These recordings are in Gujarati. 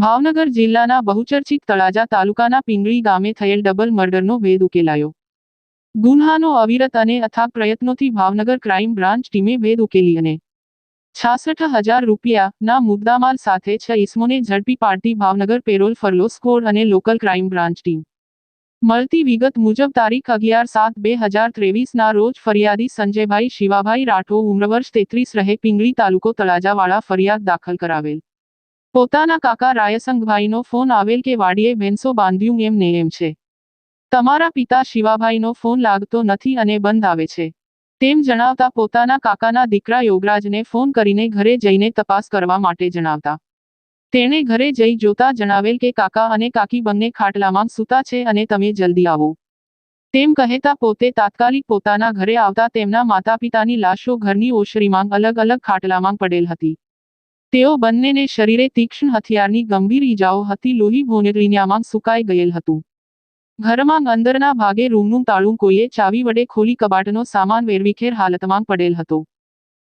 ભાવનગર જિલ્લાના બહુચર્ચિત તળાજા તાલુકાના પિંગળી ગામે થયેલ ડબલ મર્ડરનો ભેદ ઉકેલાયો. ગુન્હાનો અવિરત અને અથાગ પ્રયત્નોથી ભાવનગર ક્રાઇમ બ્રાન્ચ ટીમે ભેદ ઉકેલી અને છાસઠ હજાર રૂપિયાના મુદ્દામાલ સાથે છ ઇસમોને ઝડપી પાડતી ભાવનગર પેરોલ ફરલો સ્કોડ અને લોકલ ક્રાઇમ બ્રાન્ચ ટીમ. મળતી વિગત મુજબ તારીખ અગિયાર સાત બે હજાર ત્રેવીસના રોજ ફરિયાદી સંજયભાઈ શિવાભાઈ રાઠો ઉમ્રવર્ષ તેત્રીસ રહે પિંગળી તાલુકો તળાજાવાળા ફરિયાદ દાખલ કરાવેલ. પોતાના કાકા રાયસંગભાઈનો ફોન આવેલ કે વાડીએ ભેંસો બાંધ્યું એમ ને એમ છે. તમારા પિતા શિવાભાઈનો ફોન લાગતો નથી અને બંધ આવે છે. તેમ જણાવતા પોતાના કાકાના દીકરા યોગરાજને ફોન કરીને ઘરે જઈને તપાસ કરવા માટે જણાવતા. તેણે ઘરે જઈ જોતા જણાવેલ કે કાકા અને કાકી બંને ખાટલામાં સૂતા છે અને તમે જલ્દી આવો. તેમ કહેતા પોતે તાત્કાલિક પોતાના ઘરે આવતા તેમના માતાપિતાની લાશો ઘરની ઓશરીમાં અલગ અલગ ખાટલામાં પડેલ હતી. તેઓ બંનેને શરીરે તીક્ષ્ણ હથિયારની ગંભીર ઈજાઓ હતી. લોહી ભોનેટલીન્યામાં સુકાઈ ગયેલ હતું. ઘરમાં અંદરના ભાગે રૂમનું તાળું કોઈએ ચાવી વડે ખોલી કબાટનો સામાન વેરવિખેર હાલતમાં પડેલ હતો.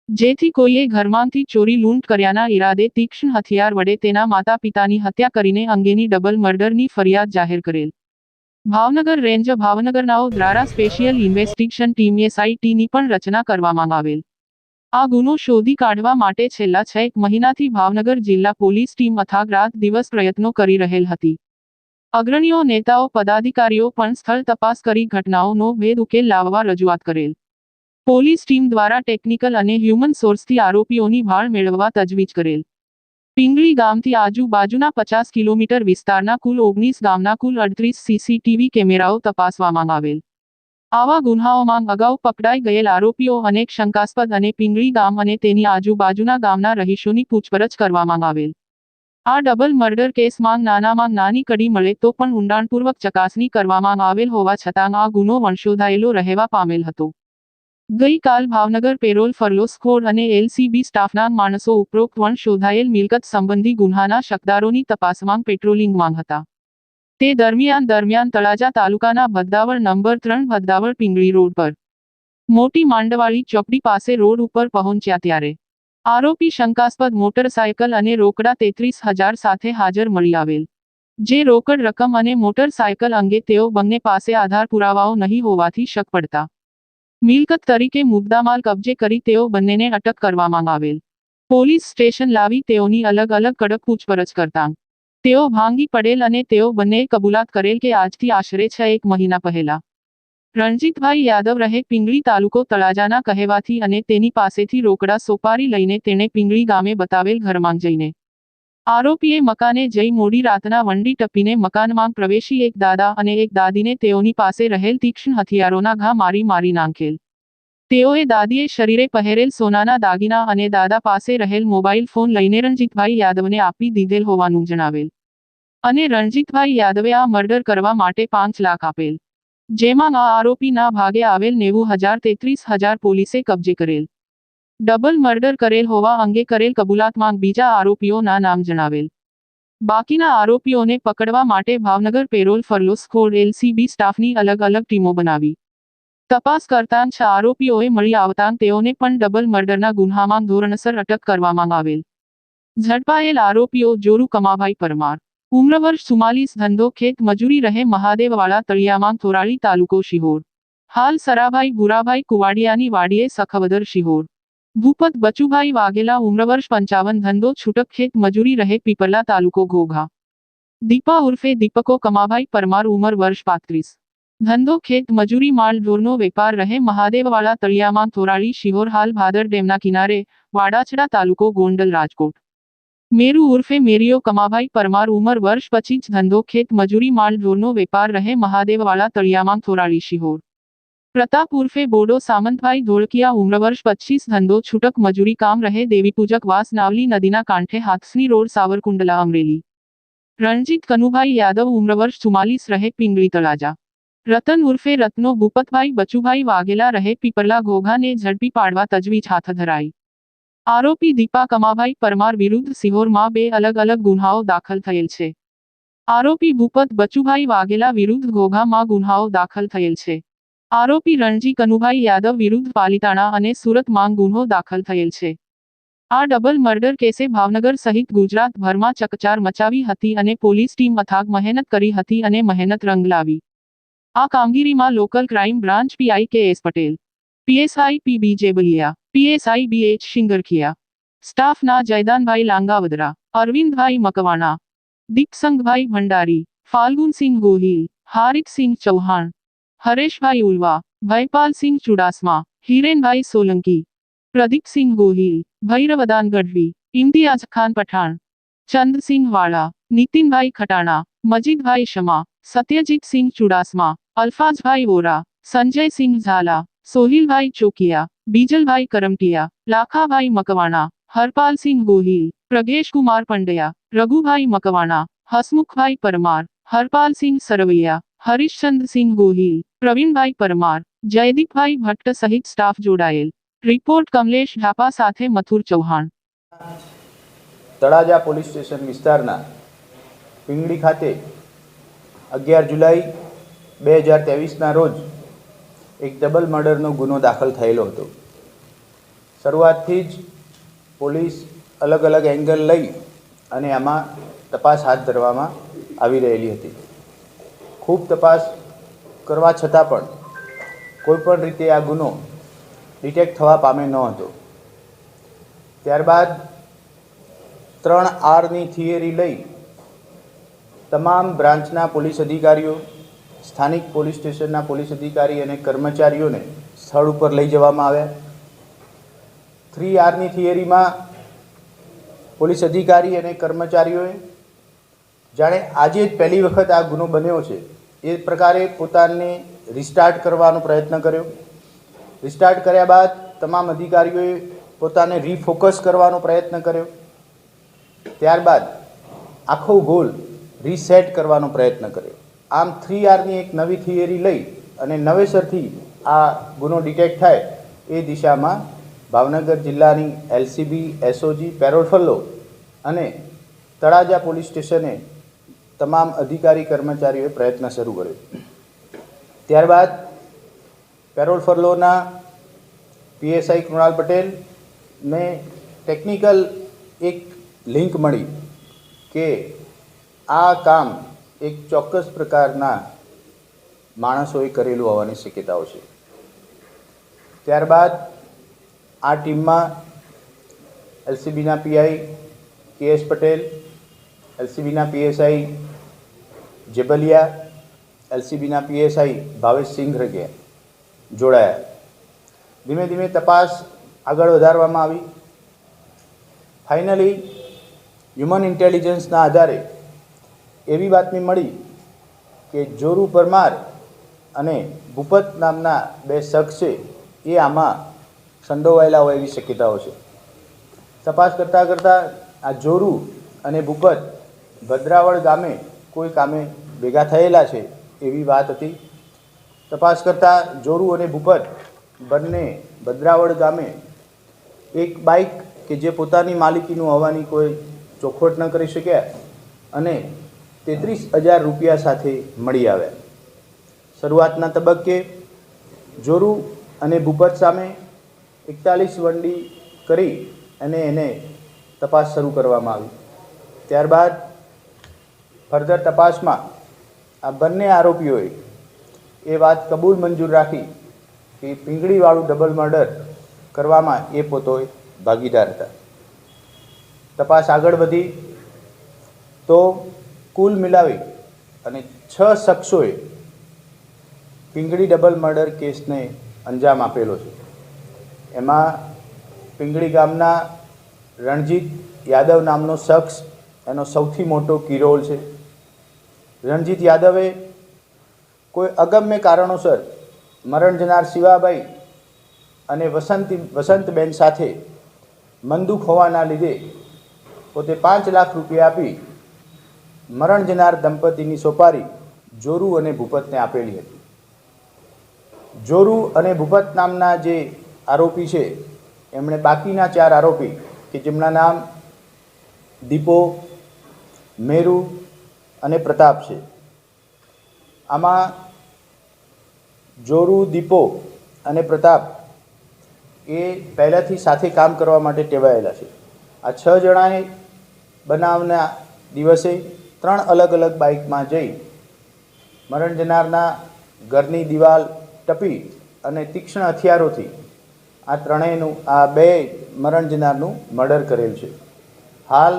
જેથી કોઈએ ઘરમાંથી ચોરી લૂંટ કર્યાના ઈરાદે તીક્ષ્ણ હથિયાર વડે તેના માતા પિતાની હત્યા કરીને અંગેની ડબલ મર્ડરની ફરિયાદ જાહેર કરેલ. ભાવનગર રેન્જ ભાવનગરનાઓ દ્વારા સ્પેશિયલ ઇન્વેસ્ટિગેશન ટીમ એસઆઈટીની પણ રચના કરવામાં આવેલ. આ ગુનો શોધી કાઢવા માટે છેલ્લા છ એક મહિનાથી ભાવનગર જિલ્લા પોલીસ ટીમ અથાગ રાત દિવસ પ્રયત્નો કરી રહેલ હતી. અગ્રણીઓ, નેતાઓ, પદાધિકારીઓ પણ સ્થળ તપાસ કરી ઘટનાઓનો ભેદ ઉકેલ લાવવા રજૂઆત કરેલ. પોલીસ ટીમ દ્વારા ટેકનિકલ અને હ્યુમન સોર્સથી આરોપીઓની ભાળ મેળવવા તજવીજ કરેલ. પિંગળી ગામથી આજુબાજુના પચાસ કિલોમીટર વિસ્તારના કુલ ઓગણીસ ગામના કુલ અડત્રીસ સીસીટીવી કેમેરાઓ તપાસવામાં આવેલ. આવા ગુન્હાઓમાં અગાઉ પકડાઈ ગયેલ આરોપીઓ અનેક શંકાસ્પદ અને પિંગળી ગામ અને તેની આજુબાજુના ગામના રહીશોની પૂછપરછ કરવામાં આવેલ. આ ડબલ મર્ડર કેસમાં નાનામાં નાની કડી મળે તો પણ ઊંડાણપૂર્વક ચકાસણી કરવામાં આવેલ હોવા છતાં આ ગુનો વંશોધાયેલો રહેવા પામેલ હતો. ગઈકાલ ભાવનગર પેરોલ ફરલો અને એલસીબી સ્ટાફના માણસો ઉપરોક્ત વંશોધાયેલ મિલકત સંબંધી ગુન્હાના શકદારોની તપાસમાં પેટ્રોલિંગમાં હતા. તે દરમિયાન દરમિયાન તળાજા તાલુકાના ભદ્દાવળ નંબર ત્રણ ભદ્દાવળ પિંગળી રોડ પર મોટી માંડવાળી ચોકડી પાસે રોડ ઉપર પહોંચ્યા ત્યારે આરોપી શંકાસ્પદ મોટરસાયકલ અને રોકડા તેત્રીસ હજાર સાથે હાજર મળી આવેલ. જે રોકડ રકમ અને મોટરસાયકલ અંગે તેઓ બંને પાસે આધાર પુરાવાઓ નહીં હોવાથી શક પડતા મિલકત તરીકે મુદ્દામાલ કબજે કરી તેઓ બંનેને અટક કરવામાં આવેલ. પોલીસ સ્ટેશન લાવી તેઓની અલગ અલગ કડક પૂછપરછ કરતા તેઓ ભાંગી પડેલ અને તેઓ બંને કબૂલાત કરેલ કે આજથી આશરે છ એક મહિના પહેલા. રણજીતભાઈ યાદવ રહે પિંગળી તાલુકો તળાજાના કહેવાથી અને તેની પાસેથી રોકડા સોપારી લઈને તેણે પિંગળી ગામે બતાવેલ ઘરમાં જઈને. આરોપીએ મકાને જઈ મોડી રાતના વંડી ટપીને મકાનમાં પ્રવેશી એક દાદા અને એક દાદીને તેઓની પાસે રહેલ તીક્ષ્ણ હથિયારોના ઘા મારી મારી નાંખેલ. તેઓએ દાદીએ શરીરે પહેરેલ સોનાના દાગીના અને દાદા પાસે રહેલ મોબાઈલ ફોન લઈને રણજીતભાઈ યાદવને આપી દીધેલ હોવાનું જણાવેલ. અને રણજીતભાઈ યાદવે આ મર્ડર કરવા માટે પાંચ લાખ આપેલ. જેમાં આરોપીના ભાગે આવેલ નેવું હજાર તેત્રીસ હજાર પોલીસે કબજે કરેલ. ડબલ મર્ડર કરેલ હોવા અંગે કરેલ કબૂલાતમાં બીજા આરોપીઓના નામ જણાવેલ. બાકીના આરોપીઓને પકડવા માટે Bhavnagar parole furlough squad LCB સ્ટાફની અલગ અલગ ટીમો બનાવી. તપાસ કરતાં છ આરોપીઓએ મળી આવતાં તેઓને પણ ડબલ મર્ડરના ગુન્હામાં ધોરણસર અટક કરવામાં આવેલ. ઝડપાયેલ આરોપીઓ જોરુ કમાભાઈ પરમાર. ઉમ્ર વર્ષ ચુમ્માલીસ ધંધો ખેત મજૂરી રહે મહાદેવવાળા તળિયામાં થોરાળી તાલુકો શિહોર હાલ સરાભાઈ ભુરાભાઈ કુવાડિયાની વાડીએ સખવદર શિહોર ભૂપત બચુભાઈ વાઘેલા ઉમ્ર વર્ષ પંચાવન ધંધો છૂટક ખેત મજૂરી રહે પીપરલા તાલુકો ઘોઘા દીપા ઉર્ફે દીપકો કમાભાઈ પરમાર ઉંમર વર્ષ પાંત્રીસ ધંધો ખેત મજૂરી માલ ઢોરનો વેપાર રહે મહાદેવવાળા તળિયામાં થોરાળી શિહોર હાલ ભાદર ડેમના કિનારે વાડાછડા તાલુકો ગોંડલ રાજકોટ મેરુ ઉર્ફે મેરિયો કમાભાઈ પરમાર ઉંમર વર્ષ પચીસ ધંધો ખેત મજૂરી માલ ઢોરનો વેપાર રહે મહાદેવવાળા તળિયામાં થોરાળી શિહોર પ્રતાપ ઉર્ફે બોડો સામંતભાઈ ધોળકિયા ઉમ્ર વર્ષ પચીસ ધંધો છૂટક મજૂરી કામ રહે દેવીપૂજક વાસ નાવલી નદીના કાંઠે હાથસની રોડ સાવરકુંડલા અમરેલી રણજીત કનુભાઈ યાદવ ઉમ્ર વર્ષ ચુમ્માલીસ રહે પિંગળી તળાજા રતન ઉર્ફે રત્નો ભૂપતભાઈ બચુભાઈ વાઘેલા રહે પીપરલા ઘોઘાને ઝડપી પાડવા તજવીજ હાથ ધરાઈ આરોપી દીપા કમાભાઈ પરમાર વિરુદ્ધ સિહોરમાં બે અલગ અલગ ગુન્હાઓ દાખલ થયેલ છે. આરોપી ભૂપત બચુભાઈ વાઘેલા વિરુદ્ધ ઘોઘામાં ગુન્હાઓ દાખલ થયેલ છે. આરોપી રણજી કનુભાઈ યાદવ વિરુદ્ધ પાલિતાણા અને સુરતમાં ગુન્હો દાખલ થયેલ છે. આ ડબલ મર્ડર કેસે ભાવનગર સહિત ગુજરાતભરમાં ચકચાર મચાવી હતી અને પોલીસ ટીમ અથાગ મહેનત કરી હતી અને મહેનત રંગ લાવી. આ કામગીરીમાં local crime branch PI K S Patel PSI PB Jebaliya PSI B H Shingarkhiya, સ્ટાફના જયદાનભાઈ લાંગાવદરા, અરવિંદભાઈ મકવાણા, દીપસંગભાઈ ભંડારી, ફાલ્ગુનસિંહ ગોહિલ હારિકસિંહ ચૌહાણ, હરેશભાઈ ઉલવા, ભયપાલસિંહ ચુડાસમા, હિરેનભાઈ સોલંકી, પ્રદીપસિંહ ગોહિલ, ભૈરવદાન ગઢવી, ઇમ્તિયાઝ ખાન પઠાણ, ચંદસિંહ વાળા, નીતિનભાઈ ખટાણા, મજીદભાઈ શમા, સત્યજીતસિંહ ચુડાસમા, અલ્ફાઝભાઈ વોરા, સંજયસિંહ ઝાલા સોહિલભાઈ ચોકિયા, બીજલભાઈ કરમટિયા, લાખાભાઈ મકવાણા, હરપાલસિંહ ગોહિલ, પ્રગેશકુમાર પંડ્યા, રઘુભાઈ મકવાણા, હસમુખભાઈ પરમાર, હરપાલસિંહ સરવૈયા, હરીશચંદ્રસિંહ ગોહિલ, પ્રવીણભાઈ પરમાર, જયદીપભાઈ ભટ્ટ સહિત સ્ટાફ જોડાયેલ. રિપોર્ટ કમલેશ ઝાપા સાથે મથુર ચૌહાણ. તળાજા પોલીસ સ્ટેશન વિસ્તારના પિંગળી ખાતે અગિયાર જુલાઈ, બે હજાર ત્રેવીસના રોજ એક ડબલ મર્ડરનો ગુનો દાખલ થયેલો હતો. શરૂઆતથી જ પોલીસ અલગ અલગ એંગલ લઈ અને આમાં તપાસ હાથ ધરવામાં આવી રહેલી હતી. ખૂબ તપાસ કરવા છતાં પણ કોઈપણ રીતે આ ગુનો ડિટેક્ટ થવા પામે ન હતો. ત્યારબાદ ત્રણ આરની થિયરી લઈ તમામ બ્રાન્ચના પોલીસ અધિકારીઓ સ્થાનિક પોલીસ સ્ટેશનના પોલીસ અધિકારી અને કર્મચારીઓને સ્થળ ઉપર લઈ જવામાં આવ્યા. થ્રી આરની થિયરીમાં પોલીસ અધિકારી અને કર્મચારીઓએ, જાણે આજે જ પહેલી વખત આ ગુનો બન્યો છે, એ પ્રકારે પોતાને રિસ્ટાર્ટ કરવાનો પ્રયત્ન કર્યો. રિસ્ટાર્ટ કર્યા બાદ તમામ અધિકારીઓએ પોતાને રીફોકસ કરવાનો પ્રયત્ન કર્યો. ત્યારબાદ આખો ગોલ રીસેટ કરવાનો પ્રયત્ન કર્યો. આમ થ્રી આરની એક નવી થિયરી લઈ અને નવેસરથી આ ગુનો ડિટેક્ટ થાય એ દિશામાં ભાવનગર જિલ્લાની એલસીબી, એસઓજી પેરોલફલ્લો અને તળાજા પોલીસ સ્ટેશને તમામ અધિકારી કર્મચારીઓએ પ્રયત્ન શરૂ કર્યો. ત્યારબાદ પેરોલ ફરલોના પીએસઆઈ કૃણાલ પટેલને ટેકનિકલ એક લિંક મળી કે આ કામ એક ચોક્કસ પ્રકારના માણસોએ કરેલું હોવાની શક્યતાઓ છે. ત્યારબાદ આ ટીમમાં એલસીબીના પીઆઈ કે એસ પટેલ, એલસીબીના પીએસઆઈ જેબલિયા, એલસીબીના પીએસઆઈ ભાવેશ સિંઘરગે જોડાયા. ધીમે ધીમે તપાસ આગળ વધારવામાં આવી. ફાઇનલી, હ્યુમન ઇન્ટેલિજન્સના આધારે એવી બાતમી મળી કે જોરુ પરમાર અને ભૂપત નામના બે શખ્સ છે, એ આમાં સંડોવાયેલા હોય એવી શક્યતાઓ છે. તપાસ કરતાં કરતાં આ જોરુ અને ભૂપત ભદ્રાવળ ગામે કોઈ કામે ભેગા થયેલા છે એવી વાત હતી. તપાસ કરતાં જોરુ અને ભૂપત બંને ભદ્રાવળ ગામે એક બાઇક કે જે પોતાની માલિકીનું હોવાની કોઈ ચોખવટ ન કરી શક્યા અને તેત્રીસ હજાર રૂપિયા સાથે મળી આવ્યા. શરૂઆતના તબક્કે જોરુ અને ભૂપત સામે એકતાલીસ વંડી કરી અને એને તપાસ શરૂ કરવામાં આવી. ત્યારબાદ ફર્ધર તપાસમાં આ બંને આરોપીઓએ એ વાત કબૂલ મંજૂર રાખી કે પીંગળીવાળું ડબલ મર્ડર કરવામાં એ પોતોએ ભાગીદાર હતા. તપાસ આગળ વધી તો કુલ મિલાવી અને છ શખ્સોએ પિંગળી ડબલ મર્ડર કેસને અંજામ આપેલો છે. એમાં પિંગળી ગામના રણજીત યાદવ નામનો શખ્સ, એનો સૌથી મોટો કિરોલ છે. રણજીત યાદવે કોઈ અગમ્ય કારણોસર મરણ જનાર શિવાબાઈ અને વસંતી, વસંતબેન સાથે મંદુક હોવાના લીધે પોતે પાંચ લાખ રૂપિયા આપી મરણ જનાર દંપતીની સોપારી જોરુ અને ભૂપતને આપેલી હતી. જોરુ અને ભૂપત નામના જે આરોપી છે, એમણે બાકીના ચાર આરોપી, કે જેમના નામ દીપો, મેરુ અને પ્રતાપ છે. આમાં જોરુ, દીપો અને પ્રતાપ એ પહેલાંથી સાથે કામ કરવા માટે ટેવાયેલા છે. આ છ જણાએ બનાવના દિવસે ત્રણ અલગ અલગ બાઇકમાં જઈ મરણ જનારના ઘરની દિવાલ ટપી અને તીક્ષ્ણ હથિયારોથી આ ત્રણેયનું, આ બે મરણ જનારનું મર્ડર કરેલ છે. હાલ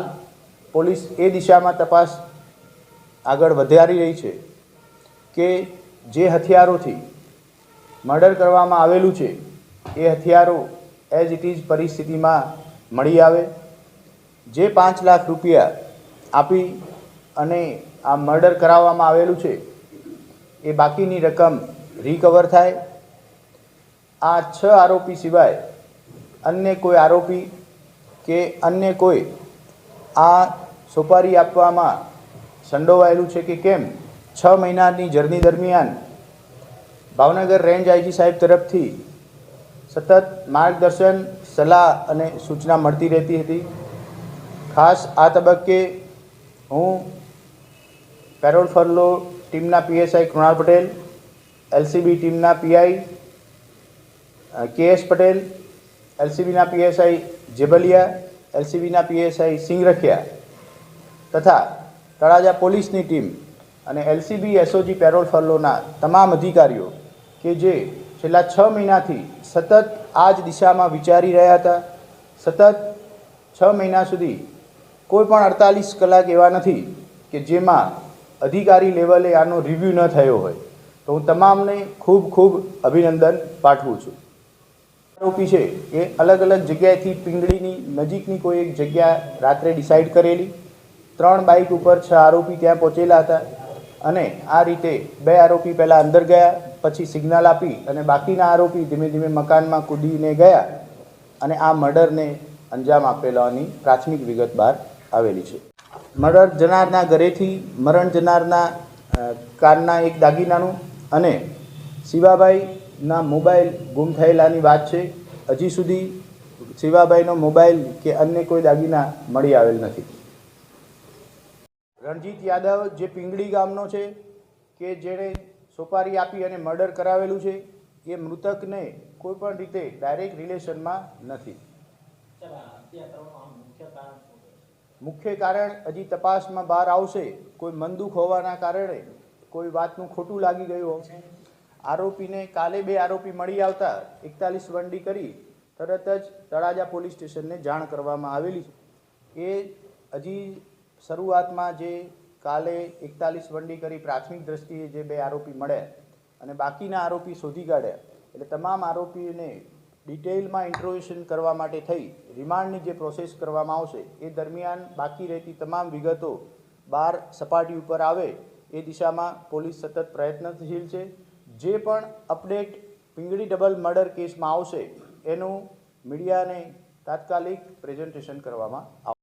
પોલીસ એ દિશામાં તપાસ આગળ વધારી રહી છે કે જે હથિયારોથી મર્ડર કરવામાં આવેલું છે, એ હથિયારો એઝ ઇટ ઇઝ પરિસ્થિતિમાં મળી આવે, જે પાંચ લાખ રૂપિયા આપી અને આ મર્ડર કરાવવામાં આવેલું છે, એ બાકીની રકમ રિકવર થાય. આ છ આરોપી સિવાય અન્ય કોઈ આરોપી કે અન્ય કોઈ આ સોપારી આપવામાં સંડોવાયેલું છે કે કેમ? છ મહિનાની જર્ની દરમિયાન ભાવનગર રેન્જ આઈજી સાહેબ તરફથી સતત માર્ગદર્શન, સલાહ અને સૂચના મળતી રહેતી હતી. ખાસ આ તબક્કે હું પેરોલ ફરલો ટીમના પીએસઆઈ કૃણાલ પટેલ, એલસીબી ટીમના પીઆઈ કેએસ પટેલ, એલસીબીના પીએસઆઈ જેબલિયા એલસીબીના પીએસઆઈ સિંગરખિયા તથા તળાજા પોલીસની ટીમ અને એલસીબી એસઓજી પેરોલ ફરલોના તમામ અધિકારીઓ કે જે છેલ્લા છ મહિનાથી સતત આ જ દિશામાં વિચારી રહ્યા હતા, સતત છ મહિના સુધી કોઈ પણ અડતાલીસ કલાક એવા નથી કે જેમાં અધિકારી લેવલે આનો રિવ્યૂ ન થયો હોય, તો હું તમામને ખૂબ ખૂબ અભિનંદન પાઠવું છું. આરોપી છે એ અલગ અલગ જગ્યાએથી પિંગળીની નજીકની કોઈ એક જગ્યા રાત્રે ડિસાઇડ કરેલી. ત્રણ બાઇક ઉપર છ આરોપી ત્યાં પહોંચેલા હતા અને આ રીતે બે આરોપી પહેલાં અંદર ગયા, પછી સિગ્નલ આપી અને બાકીના આરોપી ધીમે ધીમે મકાનમાં કૂદીને ગયા અને આ મર્ડરને અંજામ આપેલાની પ્રાથમિક વિગત બહાર આવેલી છે. મર્ડર જનારના ઘરેથી મરણ જનારના કારના એક દાગીનાનું અને શિવાભાઈના મોબાઈલ ગુમ થયેલાની વાત છે. હજી સુધી શિવાભાઈનો મોબાઈલ કે અન્ય કોઈ દાગીના મળી આવેલ નથી. રણજીત યાદવ જે પિંગળી ગામનો છે કે જેણે સોપારી આપી અને મર્ડર કરાવેલું છે, એ મૃતકને કોઈ પણ રીતે ડાયરેક્ટ રિલેશનમાં નથી. મુખ્ય કારણ હજી તપાસમાં બહાર આવશે. કોઈ મનદુખ હોવાના કારણે કોઈ વાતનું ખોટું લાગી ગયું આરોપીને કાલે બે આરોપી મળી આવતા એકતાલીસ વંડી કરી તરત જ તળાજા પોલીસ સ્ટેશનને જાણ કરવામાં આવેલી એ હજી શરૂઆતમાં જે કાલે એકતાલીસ વંડી કરી પ્રાથમિક દ્રષ્ટિએ જે બે આરોપી મળ્યા અને બાકીના આરોપી શોધી કાઢ્યા. એટલે તમામ આરોપીઓને ડિટેલમાં ઇન્ટ્રોગેશન કરવા માટે થઈ, રિમાન્ડની જે પ્રોસેસ કરવામાં આવશે, એ દરમિયાન બાકી રહેતી તમામ વિગતો બહાર સપાટી ઉપર આવે, એ દિશામાં પોલીસ સતત પ્રયત્નશીલ છે. જે પણ અપડેટ પિંગળી ડબલ મર્ડર કેસમાં આવશે, એનું મીડિયાને તાત્કાલિક પ્રેઝન્ટેશન કરવામાં આવશે